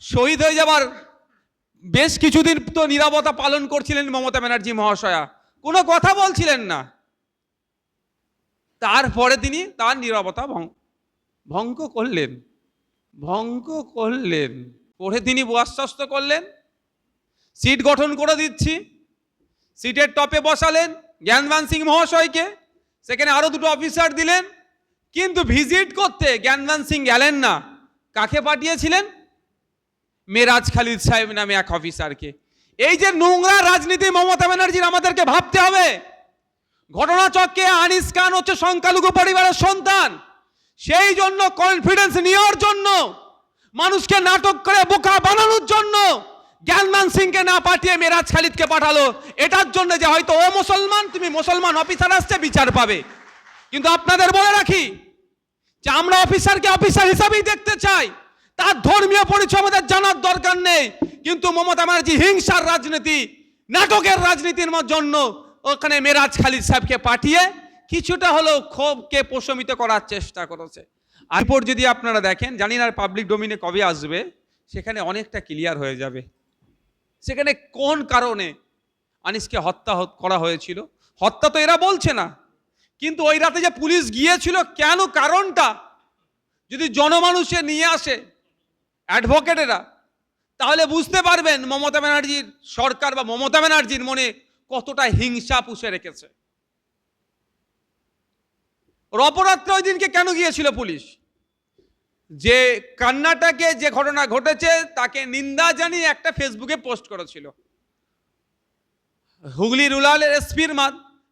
শহীদ হয়ে যাবার বেশ কিছুদিন তো নিরাপত্তা পালন করছিলেন মমতা ব্যানার্জি মহাশয়া। কোনো কথা বলছিলেন না। তারপরে তিনি তার নিরাপত্তা ভঙ্গ করলেন। ভঙ্গ করলেন। করে তিনি আশ্বস্ত করলেন। সিট গঠন করে দিচ্ছি। সিটের টপে বসালেন জ্ঞানবান সিং মহাশয়কে। সেখানে আরও দুটো অফিসার দিলেন। কিন্তু ভিজিট করতে জ্ঞানবান সিং গেলেন না। কাকে পাঠিয়েছিলেন? মেরাজ খালিদ সাহেব নামে এক অফিসারকে। এই যে নোংরা রাজনীতি মমতা ব্যানার্জির আমাদেরকে ভাবতে হবে। ঘটনাচক্রে আনিস খান হচ্ছে সংখ্যালঘু পরিবারের সন্তান। সেই জন্য কনফিডেন্স নেওয়ার জন্য, মানুষকে নাটক করে বোকা বানানোর জন্য জ্ঞানমান সিংকে না পাঠিয়ে মেরাজ খালিদকে পাঠালো। এটার জন্য যে হয়তো ও মুসলমান, তুমি মুসলমান অফিসার আসছে, বিচার পাবে। কিন্তু আপনাদের বলে রাখি যে আমরা অফিসারকে অফিসার হিসাবেই দেখতে চাই। তার ধর্মীয় পরিচয় আমাদের জানার দরকার নেই। কিন্তু মমতা ব্যানার্জি হিংসার রাজনীতি, নাটকের রাজনীতির জন্য ওখানে মেরাজ খালিদ সাহেবকে পাঠিয়ে কিছুটা হলেও ক্ষোভকে প্রশমিত করার চেষ্টা করেছে। আর রিপোর্ট যদি আপনারা দেখেন, জানি না পাবলিক ডোমিনে কবে আসবে, সেখানে অনেকটা ক্লিয়ার হয়ে যাবে। সেখানে কোন কারণে আনিসকে হত্যা করা হয়েছিল? হত্যা তো এরা বলছে না। কিন্তু ওই রাতে যে পুলিশ গিয়েছিল, কেন কারণটা? যদি জনমানুষে নিয়ে আসে অ্যাডভোকেটেরা। তাহলে বুঝতে পারবেন মমতা ব্যানার্জির সরকার বা মমতা ব্যানার্জির মনে কতটা হিংসা পুষে রেখেছে। ওর অপরাধটা ওই দিনকে কেন গিয়েছিল পুলিশ? যে কান্নাটাকে যে ঘটনা ঘটেছে তাকে নিন্দা জানিয়ে একটা ফেসবুকে পোস্ট করেছিল। হুগলি রুরাল এসপির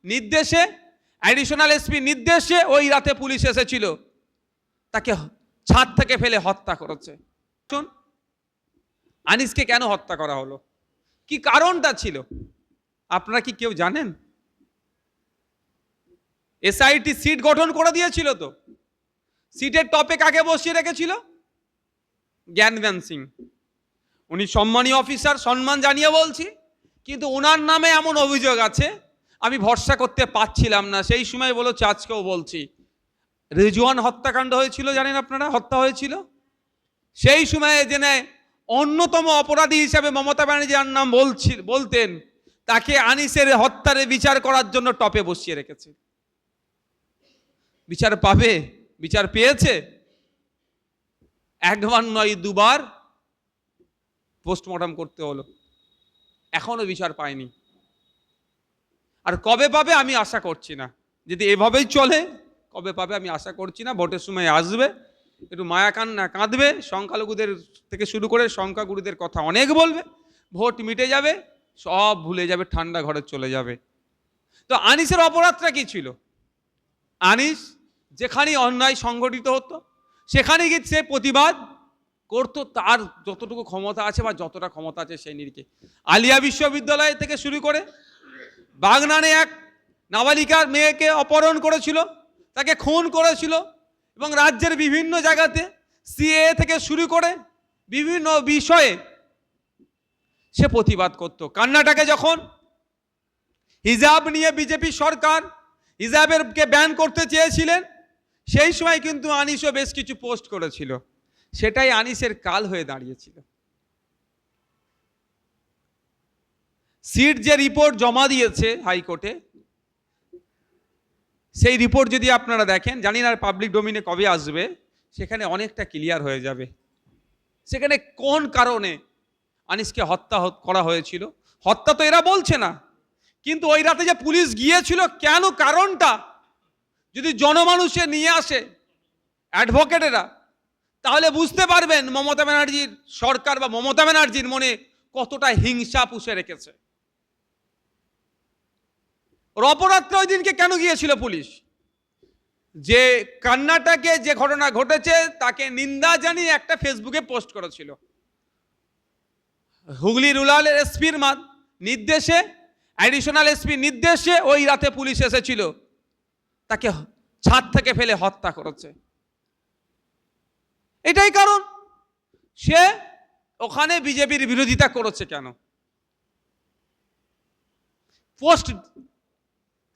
নির্দেশে, অ্যাডিশনাল এসপি নির্দেশে ওই রাতে পুলিশ এসেছিল। তাকে ছাদ থেকে ফেলে হত্যা করেছে। শুন আনিসকে কেন হত্যা করা হলো? কি কারণটা ছিল? আপনারা কি কেউ জানেন? এসআইটি সিট গঠন করে দিয়েছিল তো। সিটের টপে কাকে বসিয়ে রেখেছিল? জ্ঞানবান সিং। উনি সম্মানীয় অফিসার, সম্মান জানিয়ে বলছি, কিন্তু ওনার নামে এমন অভিযোগ আছে, আমি ভরসা করতে পারছিলাম না। সেই সময় বলেছে, আজকেও বলছি। রিজওয়ান হত্যাকাণ্ড হয়েছিল, জানেন আপনারা? হত্যা হয়েছিল? সেই সময়ে জেনে অন্যতম অপরাধী হিসাবে মমতা ব্যানার্জি যার নাম বলছি, বলতেন, তাকে আনিসের হত্যারে বিচার করার জন্য টপে বসিয়ে রেখেছে। বিচার পাবে? বিচার পেয়েছে? একবার নয়, দুবার পোস্টমর্টম করতে হলো। এখনও বিচার পায়নি। আর কবে পাবে আমি আশা করছি না। যদি এভাবেই চলে, কবে পাবে আমি আশা করছি না। ভোটের সময় আসবে। একটু মায়া কান্না কাঁদবে। সংখ্যালঘুদের থেকে শুরু করে সংখ্যাগুরুদের কথা অনেক বলবে। ভোট মিটে যাবে, সব ভুলে যাবে, ঠান্ডা ঘরে চলে যাবে। তো আনিসের অপরাধটা কি ছিল? আনিস যেখানেই অন্যায় সংগঠিত হতো, সেখানে গিয়ে সে প্রতিবাদ করতো, তার যতটুকু ক্ষমতা আছে বা যতটা ক্ষমতা আছে সেই নিরিখে। আলিয়া বিশ্ববিদ্যালয় থেকে শুরু করে বাগনানে এক নাবালিকার মেয়েকে অপহরণ করেছিল, তাকে খুন করেছিল এবং রাজ্যের বিভিন্ন জায়গাতে সিএ থেকে শুরু করে বিভিন্ন বিষয়ে সে প্রতিবাদ করত। কান্নাটাকে যখন হিজাব নিয়ে বিজেপি সরকার হিজাবেরকে ব্যান করতে চেয়েছিলেন, সেই সময় কিন্তু আনিসও বেশ কিছু পোস্ট করেছিল। সেটাই আনিসের কাল হয়ে দাঁড়িয়েছিল। সিট যে রিপোর্ট জমা দিয়েছে হাইকোর্টে সেই রিপোর্ট যদি আপনারা দেখেন, জানি না পাবলিক ডোমিনে কবে আসবে, সেখানে অনেকটা ক্লিয়ার হয়ে যাবে। সেখানে কোন কারণে আনিসকে হত্যা করা হয়েছিল? হত্যা তো এরা বলছে না। কিন্তু ওই রাতে যে পুলিশ গিয়েছিল, কেন কারণটা? যদি জনমানুষে নিয়ে আসে অ্যাডভোকেটেরা তাহলে বুঝতে পারবেন মমতা ব্যানার্জির সরকার বা মমতা ব্যানার্জির মনে কতটা হিংসা পুষে রেখেছে। ওর অপরাধটা ওই দিনকে কেন গিয়েছিল পুলিশ? যে কান্নাটাকে যে ঘটনা ঘটেছে তাকে নিন্দা জানিয়ে একটা ফেসবুকে পোস্ট করেছিল। হুগলি রুরাল এসপির নির্দেশে, অ্যাডিশনাল এসপি নির্দেশে ওই রাতে পুলিশ এসেছিল। তাকে ছাদ থেকে ফেলে হত্যা করেছে। এটাই কারণ। সে ওখানে বিজেপির বিরোধিতা করেছে কেন? পোস্ট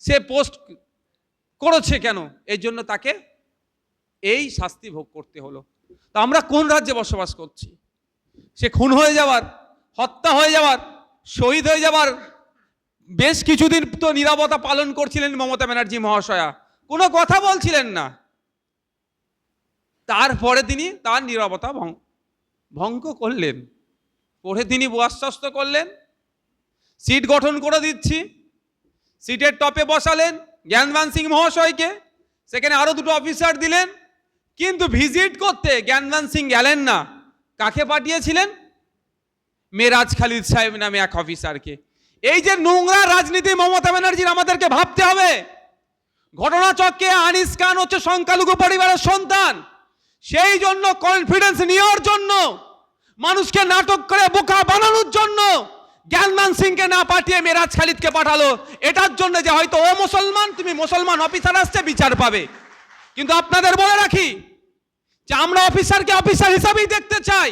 সে পোস্ট করেছে কেন? এই জন্য তাকে এই শাস্তি ভোগ করতে হলো। তা আমরা কোন রাজ্যে বসবাস করছি? সে খুন হয়ে যাওয়ার, হত্যা হয়ে যাওয়ার, শহীদ হয়ে যাওয়ার বেশ কিছুদিন তো নিরাপত্তা পালন করছিলেন মমতা ব্যানার্জি মহাশয়া। কোনো কথা বলছিলেন না। তারপরে তিনি তার নিরাপত্তা ভঙ্গ করলেন। পরে তিনি আশ্বস্ত করলেন। সিট গঠন করে দিচ্ছি। সিটের টপে বসালেন জ্ঞানবান সিং মহাশয়কে। সেখানে আরও দুটো অফিসার দিলেন। কিন্তু ভিজিট করতে জ্ঞানবান সিং গেলেন না। কাকে পাঠিয়েছিলেন? মেরাজ খালিদ সাহেব নামে এক অফিসারকে এই যে নোংরা রাজনীতি মমতা ব্যানার্জির আমাদেরকে ভাবতে হবে। ঘটনাচক্রে আনিস খান হচ্ছে সংখ্যালঘু পরিবারের সন্তান। সেই জন্য কনফিডেন্স নেওয়ার জন্য, মানুষকে নাটক করে বোকা বানানোর জন্য জ্ঞানমান সিংকে না পাঠিয়ে মেরাজ খালিদকে পাঠালো, এটার জন্য যে হয়তো ও মুসলমান, তুমি মুসলমান অফিসার আসছে, বিচার পাবে। কিন্তু আপনাদের বলে রাখি, যে আমরা অফিসারকে অফিসার হিসাবেই দেখতে চাই।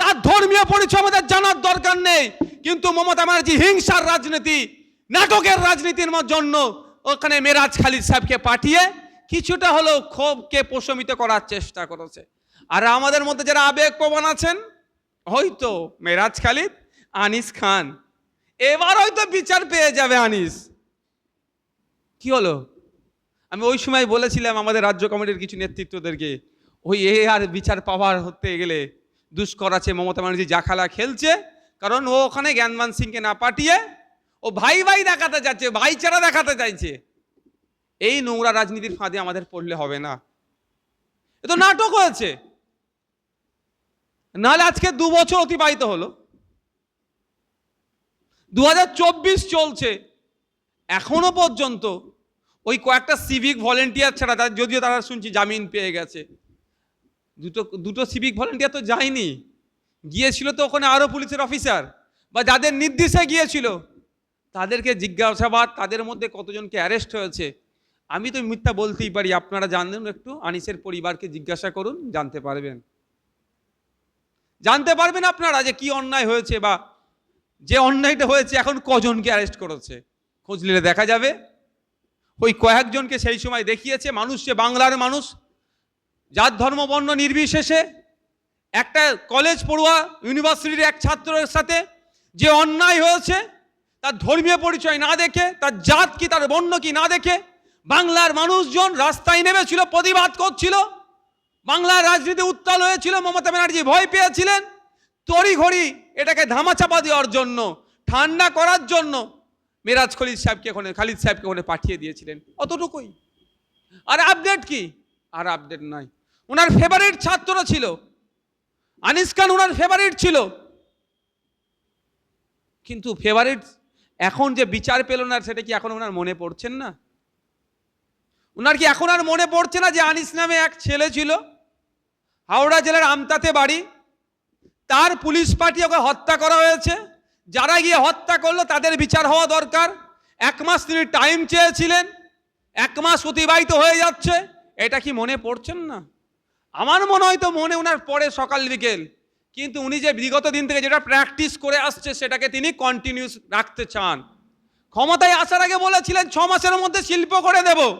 তার ধর্মীয় পরিচয় আমাদের জানার দরকার নেই। কিন্তু মমতা ব্যানার্জি হিংসার রাজনীতি, নাটকের রাজনীতির জন্য ওখানে মেরাজ খালিদ সাহেবকে পাঠিয়ে কিছুটা হলেও ক্ষোভকে প্রশমিত করার চেষ্টা করেছে। আর আমাদের মধ্যে যারা আবেগ প্রবণ আছেন, হয়তো মেরাজ খালিদ আনিস খান। এবার হয়তো বিচার পেয়ে যাবে আনিস। কি হলো? আমি ওই সময় বলেছিলাম আমাদের রাজ্য কমিটির কিছু নেতৃত্বদেরকে, ওই এ আর বিচার পাওয়ার হতে গেলে দুষ্কর আছে, মমতা ব্যানার্জি জাখালা খেলছে, কারণ ও ওখানে জ্ঞানমান সিংকে না পাঠিয়ে ও ভাই ভাই দেখাতে যাচ্ছে ভাইচারা দেখাতে চাইছে। এই নোংরা রাজনীতির ফাঁদে আমাদের পড়লে হবে না। এ তো নাটক হয়েছে। নাহলে আজকে দু বছর অতিবাহিত হলো। দু হাজার চব্বিশ চলছে। এখনও পর্যন্ত ওই কয়েকটা সিভিক ভলেন্টিয়ার ছাড়া তার যদিও তারা শুনছি জামিন পেয়ে গেছে। দুটো দুটো সিভিক ভলেন্টিয়ার তো যায়নি। গিয়েছিল তো ওখানে আরও পুলিশের অফিসার বা যাদের নির্দেশে গিয়েছিল, তাদেরকে জিজ্ঞাসাবাদ, তাদের মধ্যে কতজনকে অ্যারেস্ট হয়েছে। আমি তো মিথ্যা বলতেই পারি, আপনারা জানেন একটু, আনিসের পরিবারকে জিজ্ঞাসা করুন, জানতে পারবেন। জানতে পারবেন আপনারা যে কি অন্যায় হয়েছে বা যে অন্যায়টা হয়েছে এখন কজনকে অ্যারেস্ট করেছে? খোঁজ নিলে দেখা যাবে। ওই কয়েকজনকে সেই সময় দেখিয়েছে। মানুষ যে বাংলার মানুষ জাত ধর্ম বর্ণ নির্বিশেষে একটা কলেজ পড়ুয়া ইউনিভার্সিটির এক ছাত্রের সাথে যে অন্যায় হয়েছে, তার ধর্মীয় পরিচয় না দেখে, তার জাত কি, তার বর্ণ কি না দেখে, বাংলার মানুষজন রাস্তায় নেমেছিল, প্রতিবাদ করছিল। বাংলার রাজনীতি উত্তাল হয়েছিল। মমতা ব্যানার্জি ভয় পেয়েছিলেন। তড়িঘড়ি এটাকে ধামাচাপা দেওয়ার জন্য, ঠান্ডা করার জন্য মিরাজ খলিদ সাহেবকে ওখানে খালিদ সাহেবকে ওখানে পাঠিয়ে দিয়েছিলেন। অতটুকুই। আর আপডেট কি? আর আপডেট নাই ওনার ফেভারিট ছাত্র ছিল। আনিস খান ওনার ফেভারিট ছিল। কিন্তু ফেভারিট এখন যে বিচার পেল না, সেটা কি এখন ওনার মনে পড়ছেন না? ওনার কি এখন আর মনে পড়ছে না যে আনিস নামে এক ছেলে ছিল? হাওড়া জেলার আমতাতে বাড়ি। তার পুলিশ পার্টি ওকে হত্যা করা হয়েছে। যারা গিয়ে হত্যা করল, তাদের বিচার হওয়া দরকার। এক মাস তিনি টাইম চেয়েছিলেন। এক মাস অতিবাহিত হয়ে যাচ্ছে। এটা কি মনে পড়ছেন না? আমার মনে হয় তো মনে ওনার পরে সকাল বিকেল। কিন্তু উনি যে বিগত দিন থেকে যেটা প্র্যাকটিস করে আসছে, সেটাকে তিনি কন্টিনিউস রাখতে চান। ক্ষমতায় আসার আগে বলেছিলেন, ছ মাসের মধ্যে শিল্প করে দেব।